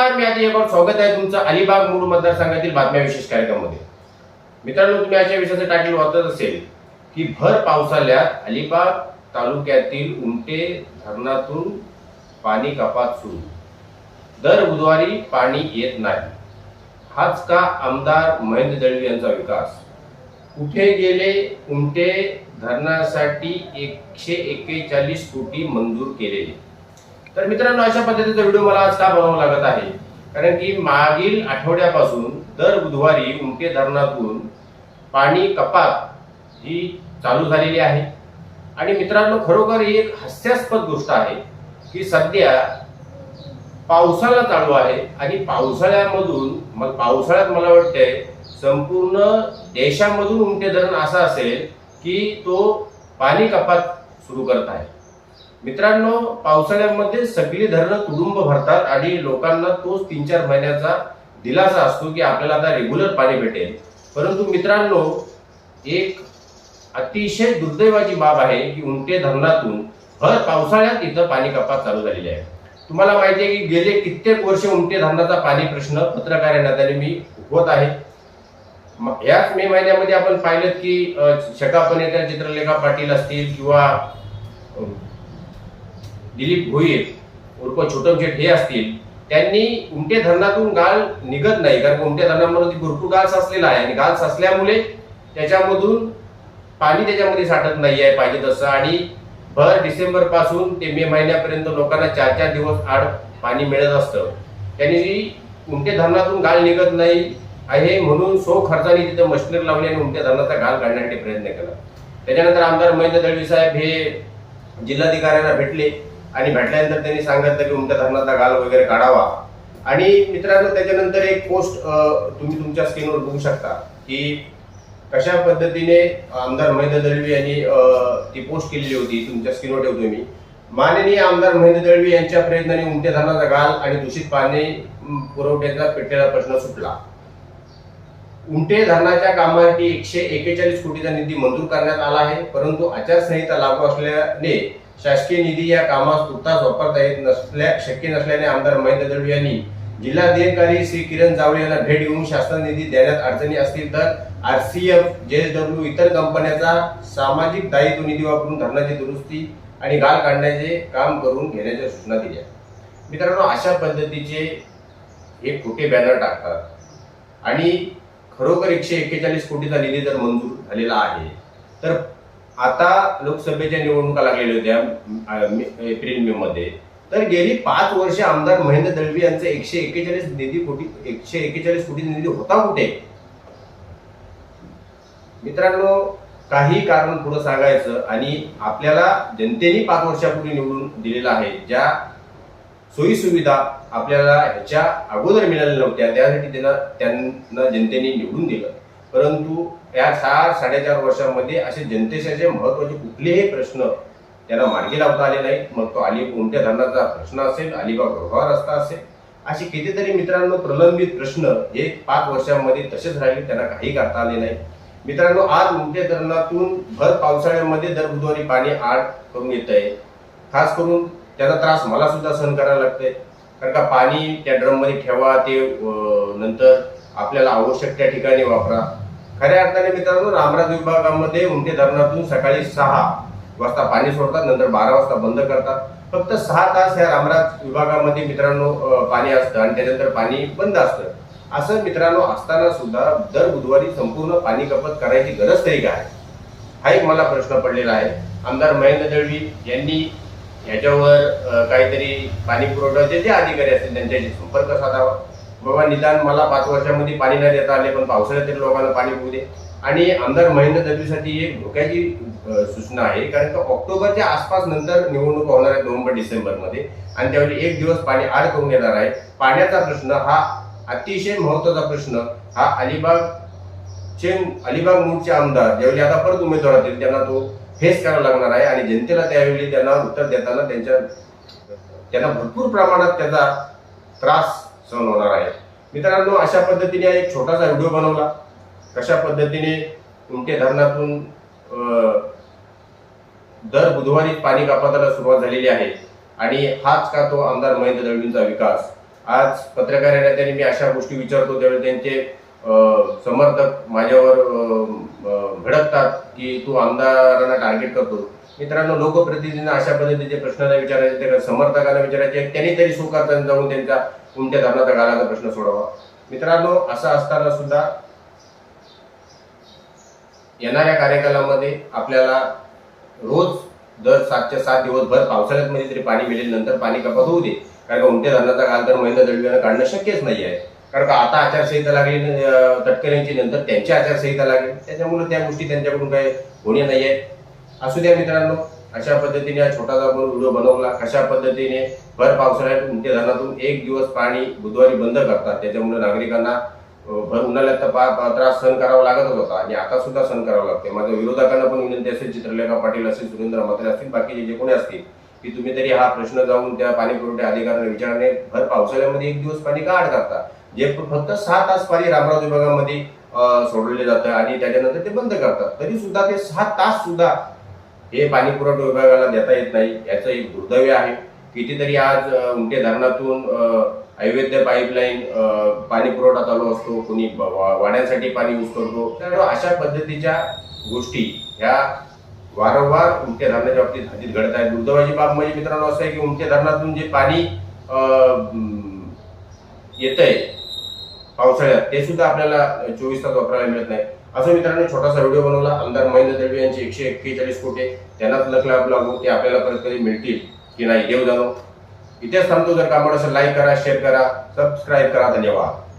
नमस्कार मी आधी एकवर स्वागत आहे तुमचं अलिबाग मूळ मतदारसंघातील बातम्या विशेष कार्यक्रमामध्ये. मित्रांनो तुम्ही अशा विषयाचं टायटल वाचत असेल की भर पावसाळ्यात अलिबाग तालुक्यातील उमटे धरणातून पाणी कपात सुरू. दर बुधवारी पाणी येत नाही. हाच का आमदार महेंद्र दळवी यांचा विकास? कुठे गेले उमटे धरणासाठी एकशे एक्केचाळीस कोटी मंजूर केलेले? तर मित्रांनो अशा पद्धतीचा व्हिडिओ मला आज का बनवावा लागत आहे? कारण की मागील आठवड्यापासून दर बुधवारी उमटे धरणातून पाणी कपात ही चालू झालेली आहे. आणि मित्रांनो खरोखर ही एक हास्यास्पद गोष्ट आहे की सध्या पावसाळा चालू आहे आणि पावसाळ्यामधून मग पावसाळ्यात मला वाटतंय संपूर्ण देशामधून उमटे धरण असं असेल की तो पाणी कपात सुरू करत आहे. मित्रांनो पावसाळ्यामध्ये सगळी धरणं तुडुंब भरतात आणि लोकांना तोच तीन चार महिन्याचा दिलासा असतो की आपल्याला आता रेग्युलर पाणी भेटेल. परंतु मित्रांनो एक अतिशय दुर्दैवाची बाब आहे की उमटे धरणातून भर पावसाळ्यात इथं पाणी कपात चालू झालेली आहे. तुम्हाला माहिती आहे की गेले कित्येक वर्ष उमटे धरणाचा पाणी प्रश्न पत्रकार या नात्याने मी उठवत आहे. याच मे महिन्यामध्ये आपण पाहिलं की अ, शका चित्रलेखा पाटील असतील किंवा दिलीप भोईर उर्फ छोटम शेठ हे असतील त्यांनी उमटे धरणातून गाळ निघत नाही. कारण उमटे धरणामध्ये भरपूर गाळ साचलेला आहे आणि गाळ साचल्यामुळे त्याच्यामधून पाणी त्याच्यामध्ये साठत नाही आहे पाहिजे तसं. आणि भर डिसेंबरपासून ते मे महिन्यापर्यंत लोकांना चार चार दिवस आड पाणी मिळत असतं. त्यांनी जी उमटे धरणातून गाळ निघत नाही आहे म्हणून सो खर्चाने तिथं मशिनरी लावली आणि उमट्या धरणाचा गाळ काढण्यासाठी प्रयत्न केला. त्याच्यानंतर आमदार महेंद्र दळवी साहेब हे जिल्हाधिकाऱ्यांना भेटले. आणि भेटल्यानंतर त्यांनी सांगितलं की उमट्या धरणाचा गाल वगैरे काढावा. आणि मित्रांनो त्याच्यानंतर एक पोस्ट तुम्ही तुमच्या स्क्रीनवर बघू शकता की कशा पद्धतीने आमदार महेंद्र दळवी यांनी ती पोस्ट केलेली होती. तुमच्या स्क्रीनवर ठेवतो मी. माननीय आमदार महेंद्र दळवी यांच्या प्रयत्नाने उमट्या धरणाचा गाल आणि दूषित पाणी पुरवठ्याचा पेटलेला प्रश्न सुटला. उमटे धरणाच्या कामासाठी एकशे एकेचाळीस कोटीचा निधी मंजूर करण्यात आला आहे. परंतु आचारसंहिता लागू असल्याने शासकीय निधी या कामास तुर्तास वापरता येत नसल्या शक्य नसल्याने आमदार महेंद्र दळवी यांनी जिल्हाधिकारी श्री किरण जावळे यांना भेट घेऊन शासन निधी देण्यात अडचणी असतील तर आर सी एफ जेएसडब्ल्यू इतर कंपन्याचा सामाजिक दायित्व निधी वापरून धरणाची दुरुस्ती आणि गाळ काढण्याचे काम करून घेण्याच्या सूचना दिल्या. मित्रांनो अशा पद्धतीचे हे खोटे बॅनर टाकतात. आणि खरोखर एकशे एक्केचाळीस कोटीचा निधी जर मंजूर झालेला आहे तर आता लोकसभेच्या निवडणुका लागलेल्या होत्या एप्रिल मे मध्ये. तर गेली पाच वर्ष आमदार महेंद्र दळवी यांचे एकशे एक्केचाळीस निधी कोटी एकशे एक्केचाळीस कोटी निधी होता कुठे? मित्रांनो काही कारण पुढे सांगायचं आणि आपल्याला जनतेने पाच वर्षापूर्वी निवडून दिलेला आहे ज्या सोयी सुविधा आपल्याला ह्याच्या अगोदर मिळाल्या नव्हत्या त्यासाठी त्यांना त्यांना जनतेने निवडून दिलं. परंतु या चार साडेचार वर्षामध्ये असे जनतेचे महत्त्वाचे कुठलेही प्रश्न त्यांना मार्गी लावता आले नाहीत. मग तो अली कोणत्या धरणाचा प्रश्न असेल अलिबाग रोहा रस्ता असेल असे कितीतरी मित्रांनो प्रलंबित प्रश्न हे पाच वर्षामध्ये तसेच राहिले त्यांना काही करता आले नाही. मित्रांनो आज उमटे धरणातून भर पावसाळ्यामध्ये दर बुधवारी पाणी आड करून येत आहे खास करून त्याचा त्रास मला सुद्धा सहन करायला लागतंय. कारण का पाणी त्या ड्रममध्ये ठेवा ते नंतर आपल्याला आवश्यक त्या ठिकाणी वापरा. खऱ्या अर्थाने मित्रांनो रामराज विभागामध्ये उमटे धरणातून सकाळी सहा वाजता पाणी सोडतात नंतर बारा वाजता बंद करतात. फक्त सहा तास या रामराज विभागामध्ये मित्रांनो पाणी असतं आणि त्यानंतर पाणी बंद असतं. असं मित्रांनो असताना सुद्धा दर बुधवारी संपूर्ण पाणी कपात करायची गरज तरी काय? हा एक मला प्रश्न पडलेला आहे. आमदार महेंद्र दळवी यांनी याच्यावर काहीतरी पाणी पुरवठ्याचे जे अधिकारी असतील त्यांच्याशी संपर्क साधावा. बाबा निदान मला पाच वर्षामध्ये पाणी नाही देता आले पण पावसाळ्यात तरी लोकांना पाणी होऊ दे. आणि आमदार महेंद्र दळवीसाठी एक धोक्याची सूचना आहे. कारण का ऑक्टोबरच्या आसपास नंतर निवडणूक होणार आहे नोव्हेंबर डिसेंबरमध्ये. आणि त्यावेळी एक दिवस पाणी आड करून येणार आहे. पाण्याचा प्रश्न हा अतिशय महत्त्वाचा प्रश्न. हा अलिबाग चे अलिबाग मूळचे आमदार ज्यावेळी आता परत उमेदवार होतील त्यांना तो फेस करावा लागणार आहे. आणि जनतेला त्यावेळी त्यांना उत्तर देताना त्यांच्या त्यांना भरपूर प्रमाणात त्याचा त्रास सहन होणार आहे. मित्रांनो अशा पद्धतीने एक छोटासा व्हिडिओ बनवला. कशा पद्धतीने उमटे धरणातून दर बुधवारी पाणी कपाताला सुरुवात झालेली आहे आणि हाच का तो आमदार महेंद्र दळवींचा विकास? आज पत्रकार त्यांनी मी अशा गोष्टी विचारतो त्यावेळी त्यांचे समर्थक माझ्यावर भडकतात की तू आमदारांना टार्गेट करतो. मित्रांनो लोकप्रतिनिधींना अशा पद्धतीचे प्रश्न नाही विचारायचे त्या समर्थकांना विचारायचे. त्यांनी तरी सुखात जाऊन त्यांचा कोणत्या धरणाचा गाळाचा प्रश्न सोडावा. मित्रांनो असं असताना सुद्धा येणाऱ्या कार्यकालामध्ये आपल्याला रोज दर सातच्या सात दिवस भर पावसाळ्यात मध्ये तरी पाणी मिळेल नंतर पाणी कपात होऊ दे. कारण का उमट्या धरणाचा काल तर महिना दळवीनं काढणं शक्यच नाही आहे. कारण का आता आचारसंहिता लागली तटकऱ्यांची नंतर त्यांची आचारसंहिता लागली. त्याच्यामुळे त्या गोष्टी त्यांच्याकडून काही होणे नाही आहे. असू द्या मित्रांनो अशा पद्धतीने हा छोटासा आपण व्हिडिओ बनवला कशा पद्धतीने भर पावसाळ्यात उमट्या धरणातून एक दिवस पाणी बुधवारी बंद करतात त्याच्यामुळे नागरिकांना भर उन्हाळ्यात तर पा- त्रास सहन करावा लागतच होता आणि आता सुद्धा सहन करावा लागते माझ्या विरोधकांना पण विनंती असेल चित्रलेखा पाटील असेल सुरेंद्र म्हात्रे असतील बाकीचे जे कोणी असतील की तुम्ही तरी हा प्रश्न जाऊन त्या पाणी पुरवठा अधिकाऱ्यांना विचारणे भर पावसाळ्यामध्ये एक दिवस पाणी का आड करता जे फक्त सहा तास पाणी रामराव विभागामध्ये सोडले जातं आणि त्याच्यानंतर ते बंद करतात. तरी सुद्धा ते सहा तास सुद्धा हे पाणी पुरवठा विभागाला देता येत नाही याचं एक दुर्दैव आहे. कितीतरी आज उमटे धरणातून अं, अवैध पाईपलाईन पाणी पुरवठा चालू असतो कोणी वा- वाड्यांसाठी पाणी यूज करतो. तर अशा पद्धतीच्या गोष्टी ह्या वारंवार उमटे धरणाच्या बाबतीत हातीत घडत आहेत. दुर्दैवाची बाब म्हणजे मित्रांनो असं आहे की उमटे धरणातून जे पाणी येत आहे पावसाळ्यात ते सुद्धा आपल्याला चोवीस तास वापरायला मिळत नाही. असं मित्रांनो छोटासा व्हिडिओ बनवला. आमदार महेंद्र दळवे यांचे एकशे एक्केचाळीस कोटे. त्यांनाच लक लागू. ते आपल्याला परत कधी मिळतील की नाही देव जाणो इथेच थांबतो. जर का असेल लाईक करा शेअर करा सबस्क्राईब करा. धन्यवाद.